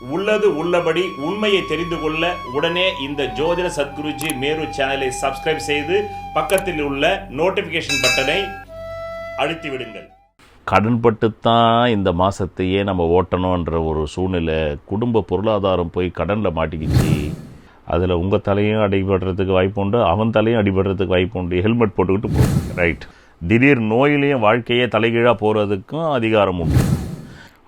உள்ளது உள்ளபடி உண்மையை தெரிந்து கொள்ள உடனே இந்த ஜோதிட சத்குருஜி மேரு சேனலை சப்ஸ்கிரைப் செய்து பக்கத்தில் உள்ள நோட்டிபிகேஷன் பட்டனை அழுத்தி விடுங்கள். கடன்பட்டுத்தான் இந்த மாதத்தையே நம்ம ஓட்டணுன்ற ஒரு சூழ்நிலை குடும்ப பொருளாதாரம் போய் கடனில் மாட்டிக்கிச்சு. அதில் உங்கள் தலையும் அடிபடுறதுக்கு வாய்ப்பு உண்டு அவன் தலையும் அடிபடுறதுக்கு வாய்ப்பு உண்டு. ஹெல்மெட் போட்டுக்கிட்டு போகும் ரைட் திடீர் நோயிலையும் வாழ்க்கையே தலைகீழாக போகிறதுக்கும் அதிகாரம் உண்டு.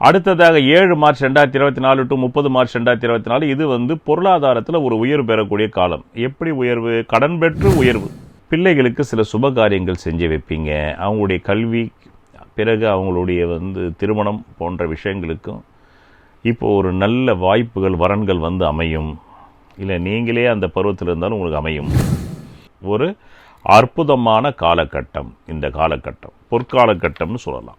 அடுத்ததாக ஏழு மார்ச் ரெண்டாயிரத்தி இருபத்தி நாலு டு முப்பது மார்ச் ரெண்டாயிரத்தி இருபத்தி நாலு இது வந்து பொருளாதாரத்தில் ஒரு உயர்வு பெறக்கூடிய காலம். எப்படி உயர்வு? கடன் பெற்று உயர்வு. பிள்ளைகளுக்கு சில சுப காரியங்கள் செஞ்சு வைப்பீங்க. அவங்களுடைய கல்வி பிறகு அவங்களுடைய வந்து திருமணம் போன்ற விஷயங்களுக்கும் இப்போ ஒரு நல்ல வாய்ப்புகள் வரன்கள் வந்து அமையும். இல்லை நீங்களே அந்த பருவத்தில் இருந்தாலும் உங்களுக்கு அமையும். ஒரு அற்புதமான காலகட்டம் இந்த காலகட்டம். பொற்காலகட்டம்னு சொல்லலாம்.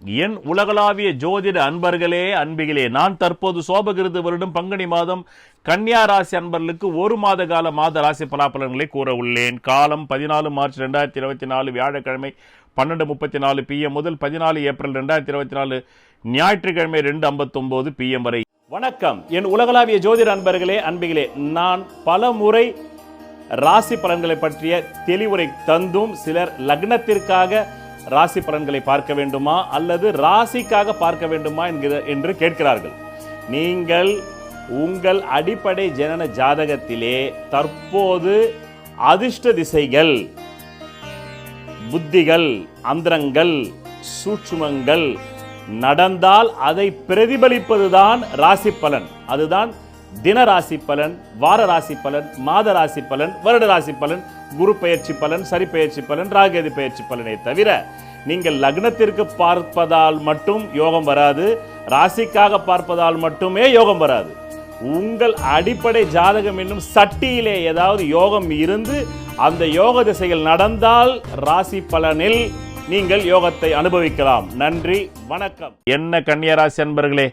என் உலகளாவிய ஜோதிட அன்பர்களே அன்பிகளே நான் தற்போது சோபகிருது வருடம் பங்குனி மாதம் கன்னியா ராசி அன்பர்களுக்கு ஒரு மாத கால மாத ராசி பலாபலன்களை கூற உள்ளேன். காலம் பதினாலு மார்ச் ரெண்டாயிரத்தி இருபத்தி நாலு வியாழக்கிழமை பன்னெண்டு முப்பத்தி நாலு பிஎம் முதல் பதினாலு ஏப்ரல் ரெண்டாயிரத்தி இருபத்தி நாலு ஞாயிற்றுக்கிழமை ரெண்டு ஐம்பத்தொம்போது பிஎம் வரை. வணக்கம். என் உலகளாவிய ஜோதிட அன்பர்களே அன்பிகளே நான் பல முறை ராசி பலன்களை பற்றிய தெளிவுரை தந்தும் சிலர் லக்னத்திற்காக ராசி பலன்களை பார்க்க வேண்டுமா அல்லது ராசிக்காக பார்க்க வேண்டுமா என்கிற என்று கேட்கிறார்கள். நீங்கள் உங்கள் அடிப்படை ஜனன ஜாதகத்திலே தற்போது அதிர்ஷ்ட திசைகள் புத்திகள் அந்தரங்கள் சூட்சுமங்கள் நடந்தால் அதை பிரதிபலிப்பதுதான் ராசி பலன். அதுதான் தின ராசி பலன் வார ராசி பலன் மாத ராசி பலன் வருட ராசி பலன் குரு பயிற்சி பலன் சரி பயிற்சி பலன் ராகேது பயிற்சி பலனை தவிர நீங்கள் லக்னத்திற்கு பார்ப்பதால் மட்டும் யோகம் வராது ராசிக்காக பார்ப்பதால் மட்டுமே யோகம் வராது. உங்கள் அடிப்படை ஜாதகம் என்னும் சட்டியிலே ஏதாவது யோகம் இருந்து அந்த யோக திசையில் நடந்தால் ராசி பலனில் நீங்கள் யோகத்தை அனுபவிக்கலாம். நன்றி வணக்கம். என்ன கன்னியராசி அன்பர்களே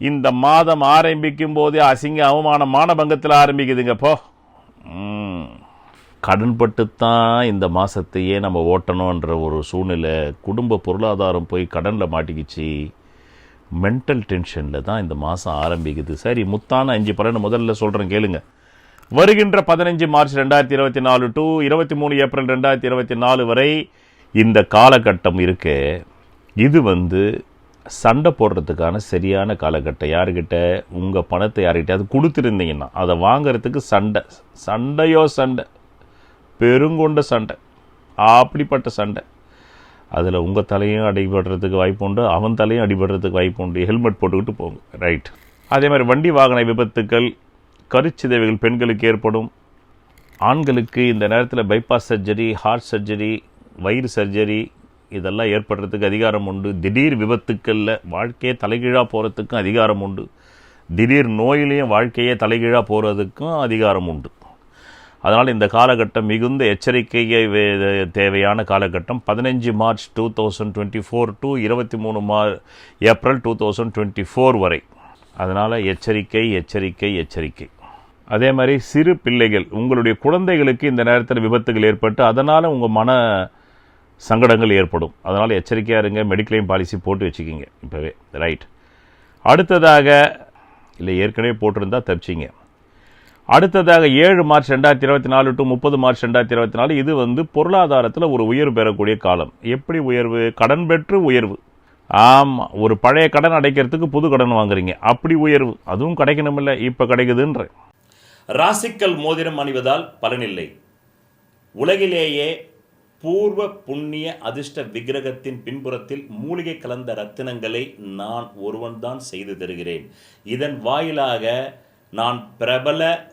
இந்த மாதம் ஆரம்பிக்கும் போதே அசிங்க அவமானம் மானபங்கத்தில் ஆரம்பிக்குதுங்க போ. கடன்பட்டுத்தான் தான் இந்த மாதத்தையே நம்ம ஓட்டணுன்ற ஒரு சூழ்நிலை குடும்ப பொருளாதாரம் போய் கடனில் மாட்டிக்கிச்சு. மென்டல் டென்ஷனில் தான் இந்த மாதம் ஆரம்பிக்குது. சரி முத்தான அஞ்சு பலன் முதல்ல சொல்கிறேன் கேளுங்க. வருகின்ற பதினஞ்சு மார்ச் ரெண்டாயிரத்தி இருபத்தி நாலு டு இருபத்தி மூணு ஏப்ரல் ரெண்டாயிரத்தி இருபத்தி நாலு வரை இந்த காலகட்டம் இருக்கே. இது வந்து சண்டை போடுறதுக்கான சரியான காலகட்டம். யாருக்கிட்ட உங்கள் பணத்தை யார்கிட்டயாவது கொடுத்துருந்தீங்கன்னா அதை வாங்கிறதுக்கு சண்டை சண்டையோ சண்டை. பெருங்கொண்ட சண்டை. அப்படிப்பட்ட சண்டை. அதில் உங்கள் தலையும் அடிபடுறதுக்கு வாய்ப்பு உண்டு அவன் தலையும் அடிபடுறதுக்கு வாய்ப்பு உண்டு. ஹெல்மெட் போட்டுக்கிட்டு போங்க. ரைட் அதே மாதிரி வண்டி வாகன விபத்துக்கள் கருச்சிதைவுகள் பெண்களுக்கு ஏற்படும். ஆண்களுக்கு இந்த நேரத்தில் பைபாஸ் சர்ஜரி ஹார்ட் சர்ஜரி வயிறு சர்ஜரி இதெல்லாம் ஏற்படுறதுக்கு அதிகாரம் உண்டு. திடீர் விபத்துக்களில் வாழ்க்கையே தலைகீழாக போகிறதுக்கும் அதிகாரம் உண்டு. திடீர் நோயிலையும் வாழ்க்கையே தலைகீழாக போகிறதுக்கும் அதிகாரம் உண்டு. அதனால் இந்த காலகட்டம் மிகுந்த எச்சரிக்கையை தேவையான காலகட்டம். பதினஞ்சு March two thousand twenty four to இருபத்தி மூணு மா April two thousand twenty four வரை. அதனால் எச்சரிக்கை எச்சரிக்கை எச்சரிக்கை. அதே மாதிரி சிறு பிள்ளைகள் உங்களுடைய குழந்தைகளுக்கு இந்த நேரத்தில் விபத்துகள் ஏற்பட்டு அதனால் உங்கள் மன சங்கடங்கள் ஏற்படும். அதனால் எச்சரிக்கையாக இருங்க மெடிக்ளைம் பாலிசி போட்டு வச்சுக்கிங்க இப்போவே. ரைட். அடுத்ததாக இல்லை ஏற்கனவே போட்டிருந்தா தப்பிச்சிங்க. அடுத்ததாக ஏழு மார்ச் ரெண்டாயிரத்தி இருபத்தி நாலு டு முப்பது மார்ச் ரெண்டாயிரத்தி இருபத்தி நாலு இது வந்து பொருளாதாரத்தில் ஒரு உயர்வு பெறக்கூடிய காலம். எப்படி உயர்வு? கடன் பெற்று உயர்வு. ஆமாம் ஒரு பழைய கடன் அடைக்கிறதுக்கு புது கடன் வாங்குறீங்க. அப்படி உயர்வு. அதுவும் கிடைக்கணுமில்ல. இப்போ கிடைக்குதுன்ற. ராசிக்கல் மோதிரம் அணிவதால் பலனில்லை. உலகிலேயே பூர்வ புண்ணிய அதிர்ஷ்ட விக்கிரகத்தின் பின்புறத்தில் மூலிகை கலந்த ரத்தினங்களை நான் ஒருவன்தான் செய்து தருகிறேன். இதன் வாயிலாக நான் பிரபல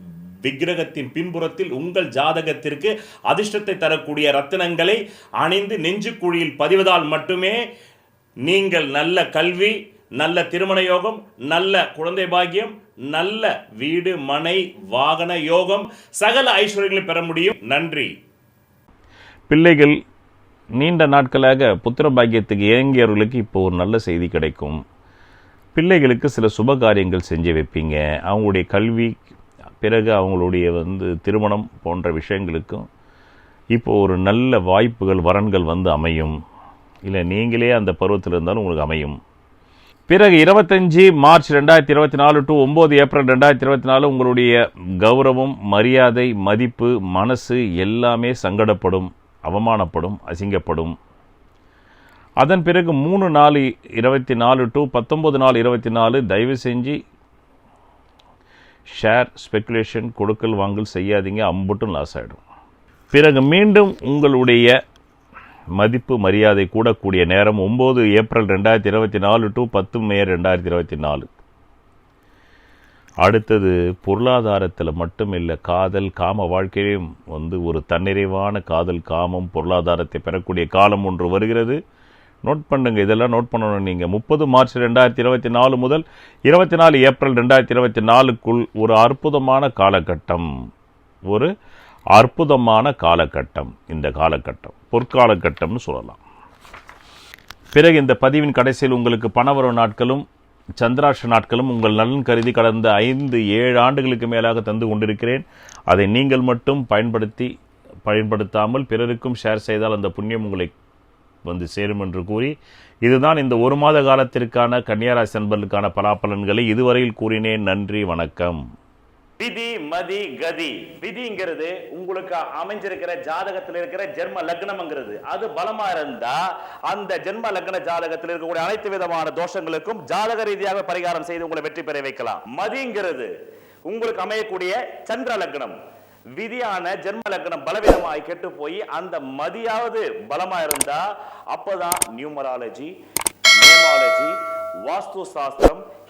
விக்கிரகத்தின் பின்புறத்தில் உங்கள் ஜாதகத்திற்கு அதிர்ஷ்டத்தை தரக்கூடிய ரத்தினங்களை அணிந்து நெஞ்சுக்குழியில் பதிவதால் மட்டுமே நீங்கள் நல்ல கல்வி நல்ல திருமண யோகம் நல்ல குழந்தை பாக்கியம் நல்ல வீடு மனை வாகன யோகம் சகல ஐஸ்வர்யங்களை பெற முடியும். நன்றி. பிள்ளைகள் நீண்ட நாட்களாக புத்திர பாக்கியத்துக்கு இயங்கியவர்களுக்கு இப்போ ஒரு நல்ல செய்தி கிடைக்கும். பிள்ளைகளுக்கு சில சுப காரியங்கள் செஞ்சு வைப்பீங்க. அவங்களுடைய கல்வி பிறகு அவங்களுடைய வந்து திருமணம் போன்ற விஷயங்களுக்கும் இப்போ ஒரு நல்ல வாய்ப்புகள் வரன்கள் வந்து அமையும். இல்லை நீங்களே அந்த பருவத்தில் இருந்தாலும் உங்களுக்கு அமையும். பிறகு இருபத்தஞ்சி மார்ச் ரெண்டாயிரத்தி இருபத்தி நாலு டு ஒம்பது ஏப்ரல் ரெண்டாயிரத்தி இருபத்தி நாலு உங்களுடைய கௌரவம் மரியாதை மதிப்பு மனசு எல்லாமே சங்கடப்படும் அவமானப்படும் அசிங்கப்படும். அதன் பிறகு மூணு நாலு இருபத்தி நாலு டு பத்தொம்பது நாலு இருபத்தி நாலு தயவு செஞ்சு ஷேர் ஸ்பெகுலேஷன் கொடுக்கல் வாங்கல் செய்யாதீங்க அம்புட்டும் லாஸ் ஆகிடும் பிறகு மீண்டும் உங்களுடைய மதிப்பு மரியாதை கூடக்கூடிய நேரம் ஒம்பது ஏப்ரல் ரெண்டாயிரத்தி இருபத்தி நாலு டு பத்து மே ரெண்டாயிரத்தி இருபத்தி நாலு அடுத்தது பொருளாதாரத்தில் மட்டும் இல்லை காதல் காம வாழ்க்கையிலும் வந்து ஒரு தன்னிறைவான காதல் காமம் பொருளாதாரத்தை பெறக்கூடிய காலம் ஒன்று வருகிறது. நோட் பண்ணுங்க இதெல்லாம் நோட் பண்ணணும் நீங்கள் முப்பது மார்ச் ரெண்டாயிரத்தி இருபத்தி நாலு முதல் இருபத்தி நாலு ஏப்ரல் ரெண்டாயிரத்தி இருபத்தி நாலுக்குள் ஒரு அற்புதமான காலகட்டம். ஒரு அற்புதமான காலகட்டம் இந்த காலகட்டம். பொற்காலகட்டம்னு சொல்லலாம். பிறகு இந்த பதிவின் கடைசியில் உங்களுக்கு பணவரவு நாட்களும் சந்திராஷ்ட நாட்களும் உங்கள் நலன் கருதி கடந்த ஐந்து ஏழு ஆண்டுகளுக்கு மேலாக தந்து கொண்டிருக்கிறேன். அதை நீங்கள் மட்டும் பயன்படுத்தி பயன்படுத்தாமல் பிறருக்கும் ஷேர் செய்தால் அந்த புண்ணியம் உங்களை வந்து சேரும் என்று கூறி இதுதான் இந்த ஒரு மாத காலத்திற்கான கன்னியாராசி நண்பர்களுக்கான பலாபலன்களை இதுவரையில் கூறினேன். நன்றி வணக்கம். விதி மதி கதி. விதிங்கிறது உங்களுக்கு அமைஞ்சிருக்கிற ஜாதகத்தில் இருக்கிற ஜென்ம லக்னம்ங்கிறது. அது பலமா இருந்தா அந்த ஜென்ம லக்ன ஜாதகத்தில் இருக்கக்கூடிய அனைத்து விதமான தோஷங்களுக்கும் ஜாதக ரீதியாக பரிகாரம் செய்து உங்களை வெற்றி பெற வைக்கலாம். மதிங்கிறது உங்களுக்கு அமையக்கூடிய சந்திர லக்னம். விதியான ஜென்ம லக்னம் பலவீனமாய் கெட்டு போய் அந்த மதியாவது பலமா இருந்தா அப்பதான் நியூமராலஜி நேமாலஜி வாஸ்து சாஸ்திரம்